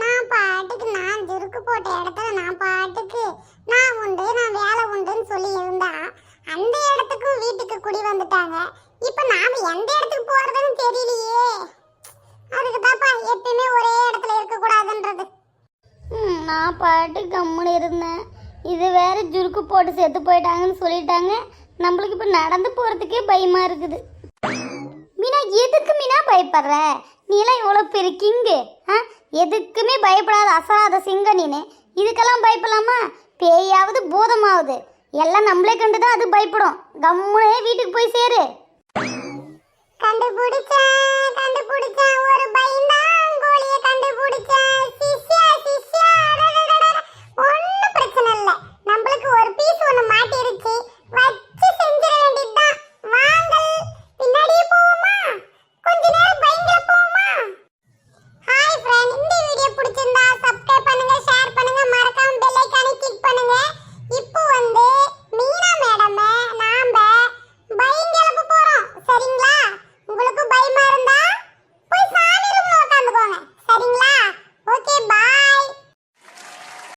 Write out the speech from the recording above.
நான் பாட்டுக்கு நான் ஜுருக்கு போட்ட இடத்துல நான் பாட்டுக்கு நான் உண்டு நான் வேலை உண்டுன்னு சொல்லி இருந்தா அந்த இடத்துக்கும் வீட்டுக்கு குடி வந்துட்டாங்க. இப்போ நாம எந்த இடத்துக்கு போகிறதுன்னு தெரியலையே. அதுக்கு தாப்பா எப்பயுமே ஒரே இடத்துல இருக்கக்கூடாதுன்றது. நான் பாட்டு கம்முன்னு இருந்தேன். இது வேற ஜுருக்கு போட்டு செத்து போயிட்டாங்கன்னு சொல்லிட்டாங்க. நம்மளுக்கு இப்போ நடந்து போகிறதுக்கே பயமாக இருக்குது. மீனா எதுக்கு மீனா பயப்படுற? நீலாம் இவ்வளோ பெரிய கிங்கு ஆ? எதுக்குமே பயப்படாத அசராத சிங்க நீனு. இதுக்கெல்லாம் பயப்படலாமா? பேயாவது பூதமாவது. எல்லாம் நம்மளே கண்டு தான் அது பயப்படும். கம்முனே வீட்டுக்கு போய் சேரு. கண்டுபிடிச்சேன் கண்டுபிடிச்சேன்